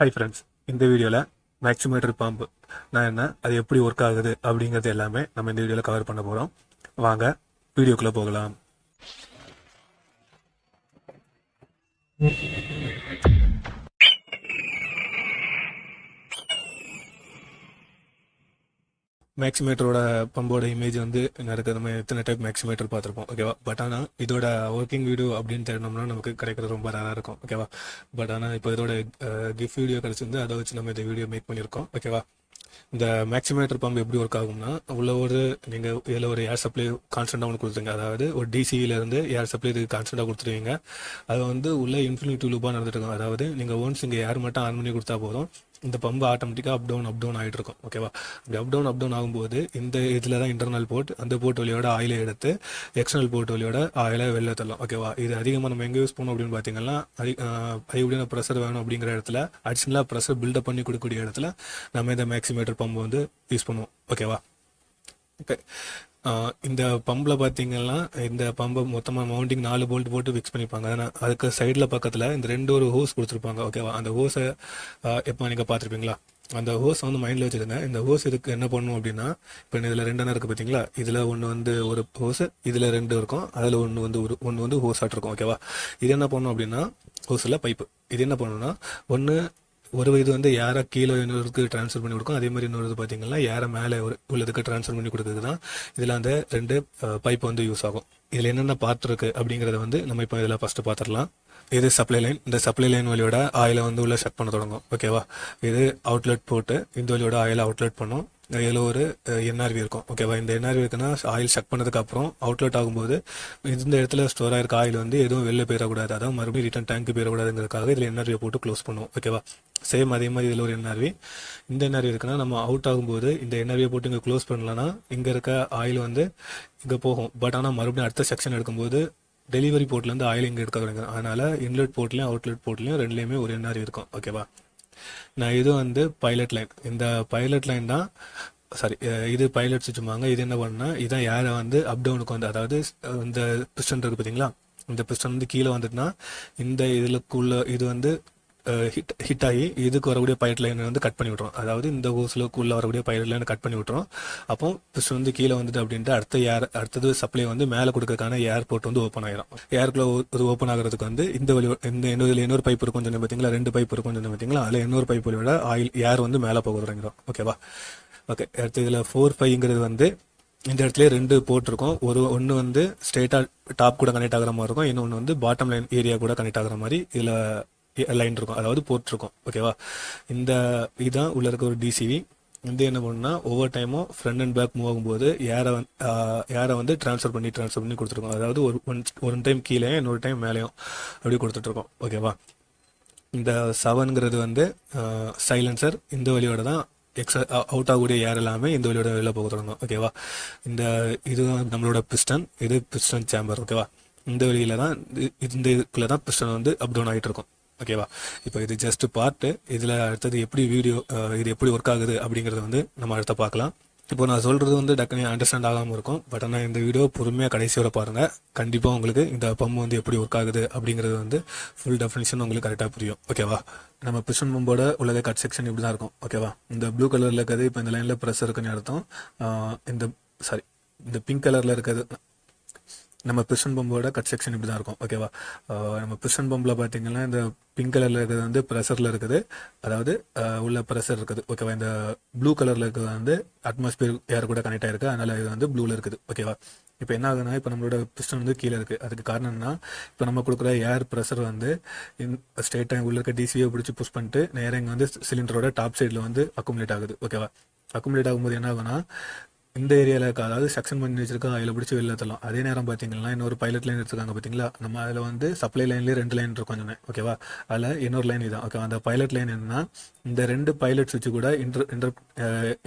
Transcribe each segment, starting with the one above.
Hi friends இந்த வீடியோவில் மேக்ஸிமேட்டர் பாம்பு நான் என்ன அது எப்படி ஒர்க் ஆகுது அப்படிங்கிறது எல்லாமே நம்ம இந்த வீடியோவில் கவர் பண்ண போகிறோம் வாங்க வீடியோக்குள்ளே போகலாம். மேக்ஸிமேட்டரோட பம்போட இமேஜ் வந்து நடக்குது. நம்ம எத்தனை டைப் மேக்ஸிமேட்டர் பார்த்துருப்போம் ஓகேவா பட் ஆனால் இதோட ஒர்க்கிங் வீடியோ அப்படின்னு தேடினோம்னா நமக்கு கிடைக்கிறது ரொம்ப ரேராக இருக்கும் ஓகேவா பட் ஆனால் இப்போ இதோட கிஃப்ட் வீடியோ கிடச்சிருந்து அதை வச்சு நம்ம இந்த வீடியோ மேக் பண்ணியிருக்கோம் ஓகேவா இந்த மேக்ஸிமேட்டர் பம்ப் எப்படி ஒர்க் ஆகும்னா உள்ள ஒரு நீங்கள் இதில் ஒரு ஏர் சப்ளை கான்ஸ்டண்டாக ஒன்று கொடுத்துருங்க. அதாவது ஒரு டிசியிலேருந்து ஏர் சப்ளை இது கான்ஸ்டண்டாக கொடுத்துருவீங்க. அது வந்து உள்ள இன்ஃபினிட்டி லூப்பாக நடந்துட்டு இருக்கும். அதாவது நீங்கள் ஒன்ஸ் இங்கே ஏர் மட்டும் ஆன் பண்ணி கொடுத்தா போதும். இந்த பம்பு ஆட்டோமேட்டிக்காக அப் டவுன் அப் டவுன் ஆகிட்டு இருக்கும் ஓகேவா அப்படி அப் டவுன் அப் டவுன் ஆகும்போது இந்த இதில் தான் இன்டர்னல் போர்ட் அந்த போர்ட் வழியோட ஆயிலை எடுத்து எக்ஸ்டர்னல் போர்ட் வழியோட ஆயிலை வெளில தரலாம் ஓகேவா இது அதிகமாக நம்ம எங்கே யூஸ் பண்ணோம் அப்படின்னு பார்த்தீங்கன்னா அதி அதிகப்படியான ப்ரெஷர் வேணும் அப்படிங்கிற இடத்துல அடிஷ்னலாக ப்ரெஷர் பில்டப் பண்ணி கொடுக்கக்கூடிய இடத்துல நம்ம இந்த மேக்ஸிமேட்டர் பம்பு வந்து யூஸ் பண்ணுவோம் ஓகேவா ஓகே இந்த பம்பில் பார்த்தீங்கன்னா இந்த பம்பை மொத்தமாக மவுண்டிங் நாலு போல்ட் போட்டு ஃபிக்ஸ் பண்ணிப்பாங்க. ஆனால் அதுக்கு சைடில் பக்கத்தில் இந்த ரெண்டு ஒரு ஹோஸ் கொடுத்துருப்பாங்க ஓகேவா அந்த ஹோஸை எப்போ நீங்கள் பார்த்துருப்பீங்களா அந்த ஹோஸ் வந்து மைண்டில் வச்சுருந்தேன் இந்த ஹோஸ் இதுக்கு என்ன பண்ணும் அப்படின்னா இப்போ இதில் ரெண்டு இருக்குது பார்த்தீங்களா இதில் ஒன்று வந்து ஒரு ஹோஸ் இதில் ரெண்டு இருக்கும். அதில் ஒன்று வந்து ஒரு ஒன்று வந்து ஹோஸ் ஆட்டிருக்கும் ஓகேவா இது என்ன பண்ணும் அப்படின்னா ஹோஸில் பைப்பு இது என்ன பண்ணணும்னா ஒன்று ஒரு இது வந்து யாரை கீழே இன்னொருக்கு ட்ரான்ஸ்ஃபர் பண்ணி கொடுக்கும் அதே மாதிரி இன்னொரு பார்த்தீங்கன்னா யாரை மேலே ஒரு உள்ளதுக்கு ட்ரான்ஸ்ஃபர் பண்ணி கொடுக்குறது தான் இதில் அந்த ரெண்டு பைப் வந்து யூஸ் ஆகும். இதில் என்னென்ன பார்ட் அப்படிங்கிறத வந்து நம்ம இப்போ இதில் ஃபஸ்ட்டு பார்த்துடலாம் இது சப்ளை லைன் இந்த சப்ளை லைன் வழியோட ஆயிலை வந்து உள்ள செட் பண்ண தொடங்கும். ஓகேவா இது அவுட்லெட் போட்டு இந்த வழியோட ஆயிலை அவுட்லெட் பண்ணும். இதில் ஒரு என்ஆர்வி இருக்கும். ஓகேவா இந்த என்ஆர்வி இருக்குன்னா ஆயில் செக் பண்ணதுக்கு அப்புறம் அவுட்லெட் ஆகும்போது இந்த இடத்துல ஸ்டோர் ஆயிருக்க ஆயில் வந்து எதுவும் வெளில போயிடக்கூடாது. அதாவது மறுபடியும் ரிட்டன் டேங்க் போயிடக்கூடாதுங்கிறதுக்காக இதில் என்ஆர்வியை போட்டு க்ளோஸ் பண்ணுவோம். ஓகேவா சேம் அதே மாதிரி இதில் ஒரு என்ஆர்வி இந்த என்ஆர்வி இருக்குன்னா நம்ம அவுட் ஆகும்போது இந்த என்ஆர்வியை போட்டு இங்கே க்ளோஸ் பண்ணலன்னா இங்கே இருக்க ஆயில் வந்து இங்கே போகும். பட் ஆனால் மறுபடியும் அடுத்த செக்ஷன் எடுக்கும்போது டெலிவரி போர்ட்லேருந்து ஆயில் இங்கே எடுக்க தொடங்க அதனால இன்லெட் போர்ட்லேயும் அவுட்லெட் போர்ட்லேயும் ரெண்டுலேயுமே ஒரு என்ஆர்வி இருக்கும். ஓகேவா நான் இது வந்து பைலட் லைன் இந்த பைலட் லைன் தான் சாரி இது பைலட் சுச்சுமாங்க இது என்ன பண்ணால் இதான் ஏரை வந்து அப் டவுனுக்கு வந்து அதாவது இந்த பிஸ்டன் இருக்கு பார்த்தீங்களா இந்த பிஸ்டன் வந்து கீழே வந்துட்டுனா இந்த இதுலக்குள்ள இது வந்து ஹிட் ஹிட் ஆகி இதுக்கு வரக்கூடிய பயிர் லைன் வந்து கட் பண்ணி விட்ரும் அதாவது இந்த ஹோஸ்லுக்குள்ள வரக்கூடிய பயிர் லைனை கட் பண்ணி விட்ரும் அப்போ பிஸ்டன் வந்து கீழே வந்துட்டு அப்படின்ட்டு அடுத்த ஏர் அடுத்தது சப்ளை வந்து மேலே கொடுக்கறதுக்கான ஏர்போர்ட் வந்து ஓப்பன் ஆகிடும் ஏருக்குள்ள ஒரு ஓப்பன் ஆகிறதுக்கு வந்து இந்த வழி இந்த இன்னொரு இன்னொரு பைப் இருக்கும் சொன்ன பார்த்தீங்களா ரெண்டு பைப் இருக்கும் சொன்ன பார்த்தீங்களா அதில் இன்னொரு பைப் விட ஆயில் ஏர் வந்து மேலே போக தொடங்கிடும் ஓகேவா ஓகே அடுத்து இதில் ஃபோர் ஃபைவ்ங்கிறது வந்து இந்த இடத்துல ரெண்டு போட்டிருக்கோம் ஒரு ஒன்று வந்து ஸ்ட்ரெயிட்டாக டாப் கூட கனெக்ட் ஆகிற மாதிரி இருக்கும். இன்னொன்று வந்து பாட்டம் லைன் ஏரியா கூட கனெக்ட் ஆகிற மாதிரி இதில் லைன் இருக்கும். அதாவது போர்ட் இருக்கும் ஓகேவா இந்த இதுதான் உள்ள இருக்க ஒரு டிசிவி இந்த என்ன பண்ணுன்னா ஒவ்வொரு டைமும் ஃப்ரண்ட் அண்ட் பேக் மூவ் ஆகும்போது வந்து ஏரை வந்து ட்ரான்ஸ்ஃபர் பண்ணி ட்ரான்ஸ்ஃபர் பண்ணி கொடுத்துருக்கோம். அதாவது ஒரு ஒன் ஒரு டைம் கீழே இன்னொரு டைம் மேலேயும் அப்படி கொடுத்துட்ருக்கோம். ஓகேவா இந்த செவனுங்கிறது வந்து சைலன்சர் இந்த வழியோட தான் எக்ஸ அவுட் ஆகக்கூடிய ஏர் எல்லாமே இந்த வழியோட வெளியில் போக தொடங்கும். ஓகேவா இந்த இதுதான் நம்மளோட பிஸ்டன் இது பிஸ்டன் சேம்பர் ஓகேவா இந்த வழியில தான் இந்த இதுக்குள்ள தான் பிஸ்டன் வந்து அப் டவுன் ஆகிட்டு இருக்கும் ஓகேவா இப்போ இது ஜஸ்ட் பார்ட்டு இதில் அடுத்தது எப்படி வீடியோ இது எப்படி ஒர்க் ஆகுது அப்படிங்கிறத வந்து நம்ம அடுத்த பார்க்கலாம். இப்போ நான் சொல்கிறது வந்து டக்குனு அண்டர்ஸ்டாண்ட் ஆகாமல் இருக்கும். பட் ஆனால் இந்த வீடியோ பொறுமையாக கடைசியோட பாருங்கள் கண்டிப்பாக உங்களுக்கு இந்த பம்பு வந்து எப்படி ஒர்க் ஆகுது அப்படிங்கிறது வந்து ஃபுல் டெஃபினேஷன் உங்களுக்கு கரெக்டாக புரியும். ஓகேவா நம்ம பிஸ்டன் பம்போட உள்ளத கட் செக்ஷன் இப்படி தான் இருக்கும் ஓகேவா இந்த ப்ளூ கலரில் இருக்கிறது இப்போ இந்த லைனில் ப்ரெஸ் இருக்குன்னு அர்த்தம். இந்த சாரி இந்த பிங்க் கலரில் இருக்கிறது நம்ம பிஸ்டன் பம்போட கட் செக்ஷன் இப்படி தான் இருக்கும். ஓகேவா நம்ம பிஸ்டன் பம்பில் பார்த்தீங்கன்னா இந்த பிங்க் கலரில் இருக்கிறது வந்து ப்ரெஷரில் இருக்குது. அதாவது உள்ள ப்ரெஷர் இருக்குது. ஓகேவா இந்த ப்ளூ கலரில் இருக்கிறது வந்து அட்மாஸ்பியர் ஏர் கூட கனெக்ட் ஆயிருக்கு. அதனால இது வந்து ப்ளூவில் இருக்குது. ஓகேவா இப்போ என்ன ஆகுதுன்னா இப்போ நம்மளோட பிஸ்டன் வந்து கீழே இருக்குது அதுக்கு காரணம் இப்போ நம்ம கொடுக்குற ஏர் ப்ரெஷர் வந்து ஸ்ட்ரெயிட்டாக உள்ள இருக்க டிசியை பிடிச்சி புஷ் பண்ணிட்டு நேரம் இங்கே வந்து சிலிண்டரோட டாப் சைடில் வந்து அக்குமுலேட் ஆகுது. ஓகேவா அக்குமுலேட் ஆகும்போது என்ன ஆகுனா இந்த ஏரியாவில் இருக்க அதாவது செக்ஷன் பண்ணி வச்சிருக்க அதில் பிடிச்சி வெளில தரலாம் அதே நேரம் பார்த்தீங்கன்னா இன்னொரு பைலட் லைன் எடுத்துருக்காங்க பார்த்தீங்களா நம்ம அதில் வந்து சப்ளை லைன்லேயே ரெண்டு லைன் இருக்கும் சொன்னேன். ஓகேவா அதில் இன்னொரு லைன் இதான். ஓகே அந்த பைலட் லைன் என்னன்னா இந்த ரெண்டு பைலட் சுவிட்ச் கூட இன்டர் இன்டர்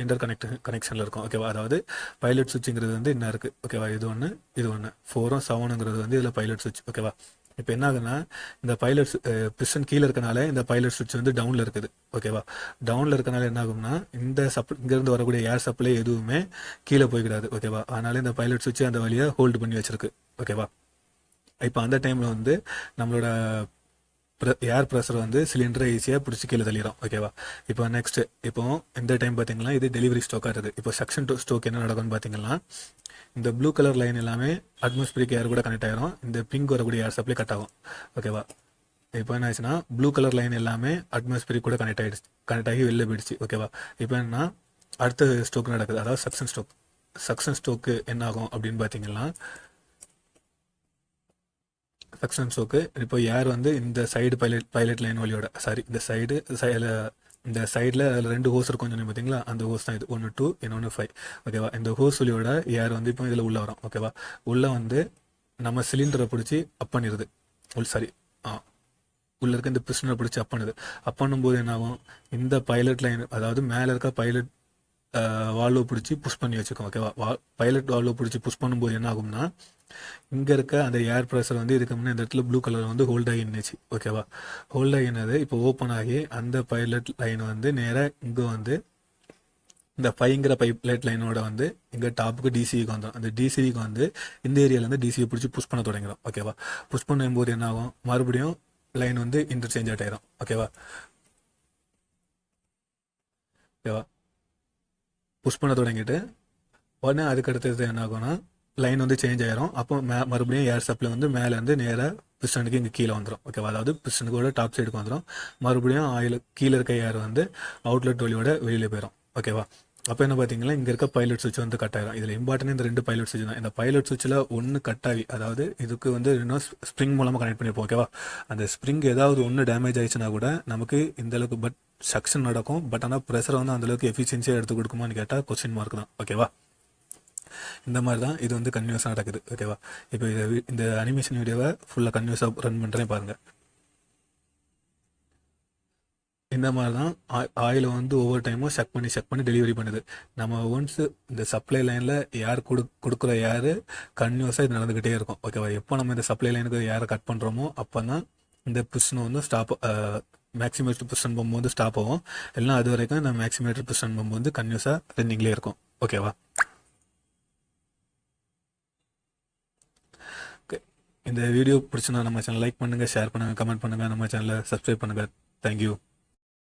இன்டர் கனெக்ட் கனெக்ஷனில் இருக்கும். ஓகேவா அதாவது பைலட் சுவிட்சுங்கிறது வந்து என்ன இருக்குது ஓகேவா இது ஒன்று இது ஒன்று ஃபோரும் செவனுங்கிறது வந்து இதில் பைலட் சுவிட்ச் ஓகேவா இப்போ என்ன ஆகுதுன்னா இந்த பைலட் பிஸ்டன் கீழே இருக்கனால இந்த பைலட் சுவிட்ச் வந்து டவுனில் இருக்குது. ஓகேவா டவுனில் இருக்கனால என்ன ஆகும்னா இந்த சப் இங்கேருந்து வரக்கூடிய ஏர் சப்ளை எதுவுமே கீழே போய்கிடாது. ஓகேவா அதனால இந்த பைலட் சுவிட்ச் அந்த வழியை ஹோல்டு பண்ணி வச்சிருக்கு. ஓகேவா இப்போ அந்த டைமில் வந்து நம்மளோட ஏர் ப்ரெஷர் வந்து சிலிண்டரை ஈஸியாக பிடிச்சி கீழே தள்ளிடும் ஓகேவா இப்போ நெக்ஸ்ட் இப்போ இந்த டைம் பார்த்தீங்கன்னா இது டெலிவரி ஸ்டோக்காக இருக்குது. இப்போ செக்ஷன் ஸ்டோக் என்ன நடக்கும்னு பார்த்தீங்கன்னா இந்த ப்ளூ கலர் லைன் எல்லாமே அட்மாஸ்பிரிக் ஏர் கூட கனெக்ட் ஆகிரும் இந்த பிங்க் வரக்கூடிய ஏர் சப்ளை கட் ஆகும் ஓகேவா இப்போ என்ன ஆச்சுன்னா ப்ளூ கலர் லைன் எல்லாமே அட்மாஸ்பிரிக் கூட கனெக்ட் ஆகிடுச்சு கனெக்ட் ஆகி வெளில போயிடுச்சு ஓகேவா இப்போ என்னன்னா அடுத்த ஸ்டோக் நடக்குது அதாவது சக்ஷன் ஸ்டோக் சக்ஷன் ஸ்டோக்கு என்ன ஆகும் அப்படின்னு பார்த்தீங்கன்னா சக்ஷன் ஷோக்கு இப்போ ஏர் வந்து இந்த சைடு பைலட் பைலட் லைன் வழியோட சாரி இந்த சைடு இந்த சைடில் அதில் ரெண்டு ஹோஸ் இருக்கும் சொன்னீங்க பார்த்தீங்களா அந்த ஹோஸ் தான் இது. ஒன்று டூ இன்னொன்று ஃபைவ் ஓகேவா இந்த ஹோஸ் வழியோட ஏர் வந்து இப்போ இதில் உள்ளே வரும்? ஓகேவா உள்ளே வந்து நம்ம சிலிண்டரை பிடிச்சி அப் பண்ணிடுது உள் சாரி ஆ. உள்ள இருக்க இந்த பிஸ்டனை பிடிச்சி அப் பண்ணுது. அப் பண்ணும்போது என்ன ஆகும் இந்த பைலட் லைன் அதாவது மேலே இருக்க பைலட் வால்வ் பிடிச்சி புஷ் பண்ணி வச்சுக்கோம் ஓகேவா வா? பைலட் வால்வ் பிடிச்சி புஷ் பண்ணும்போது என்ன ஆகும்னா இங்கே இருக்க அந்த ஏர் ப்ரெஷர் வந்து இதுக்கு முன்னே இந்த இடத்துல ப்ளூ கலர் வந்து ஹோல்ட் ஆகி நின்றுச்சு ஓகேவா ஹோல்ட் ஆகினது இப்போ ஓப்பன் ஆகி அந்த பைலட் லைன் வந்து நேராக இங்கே வந்து இந்த ஃபைங்கிற பைப்லைட் லைனோட வந்து இங்கே டாப்புக்கு டிசிவிக்கு வந்துடும் அந்த டிசிவிக்கு வந்து இந்த ஏரியாவிலேருந்து டிசிவி பிடிச்சி புஷ் பண்ண தொடங்கிடும் ஓகேவா புஷ் பண்ணும்போது என்ன ஆகும்? மறுபடியும் லைன் வந்து இன்டர்சேஞ்ச் ஆகிடும் ஓகேவா ஓகேவா புஷ் பண்ண தொடங்கிட்டு உடனே அதுக்கு அடுத்தது என்ன ஆகும்னா லைன் வந்து சேஞ்ச் ஆயிரும். அப்போ மே மறுபடியும் ஏர் சப்ளை வந்து மேலேருந்து நேராக பிஸ்டனுக்கு இங்கே கீழே வந்துடும் ஓகேவா அதாவது பிஸ்டனுக்கோட டாப் சைடுக்கு வந்துடும் மறுபடியும் ஆயில் கீழே இருக்க ஏர் வந்து அவுட்லெட் வழியோட வெளியில் போயிடும் ஓகேவா அப்போ என்ன பார்த்தீங்கன்னா இங்கே இருக்க பைலட் சுவிட்ச் வந்து கட் ஆகிடும் இதில் இம்பார்ட்டன் இந்த ரெண்டு பைலட் சுவிட்ச் தான். இந்த பைலட் சுவிட்சில் ஒன்று கட் ஆகி அதாவது இதுக்கு வந்து இன்னும் ஸ்ப்ரிங் மூலமாக கனெக்ட் பண்ணியிருப்போம் ஓகேவா அந்த ஸ்ப்ரிங் ஏதாவது ஒன்று டேமேஜ் ஆயிடுச்சுன்னா கூட நமக்கு இந்த அளவுக்கு பட் சக்ஷன் நடக்கும். பட் ஆனால் ப்ரெஷர் வந்து அந்தளவுக்கு எஃபிஷியன்சியாக எடுத்து கொடுக்குமான்னு கேட்டால் கொஸ்டின் மார்க் தான் ஓகேவா இந்த மாதிரி தான் இது வந்து கன்யூஸாக நடக்குது ஓகேவா இப்போ இதை இந்த அனிமேஷன் வீடியோவை ஃபுல்லாக கன்யூஸாக ரன் பண்ணுறேன் பாருங்கள் இந்த மாதிரி தான் ஆயிலை வந்து ஒவ்வொரு டைமும் செக் பண்ணி செக் பண்ணி டெலிவரி பண்ணுது. நம்ம ஒன்ஸ் இந்த சப்ளை லைனில் யார் கொடு கொடுக்குற யார் கன்யூஸாக இது நடந்துக்கிட்டே இருக்கும். ஓகேவா எப்போ நம்ம இந்த சப்ளை லைனுக்கு யாரை கட் பண்ணுறோமோ அப்போ தான் இந்த புஷ்ஷன் வந்து ஸ்டாப் மேக்ஸிமேட்டர் பிஸ்டன் பம்பு வந்து ஸ்டாப் ஆகும். எல்லாம் அது வரைக்கும் இந்த மேக்ஸிமேட்டர் பிஸ்டன் பம்பு வந்து கன்யூஸாக ரன்னிங்லேயே இருக்கும். ஓகேவா இந்த வீடியோ பிடிச்சுன்னா நம்ம சேனல் லைக் பண்ணுங்கள் ஷேர் பண்ணுங்கள் கமெண்ட் பண்ணுங்கள் நம்ம சேனலை சப்ஸ்கிரைப் பண்ணுங்கள் தேங்க்யூ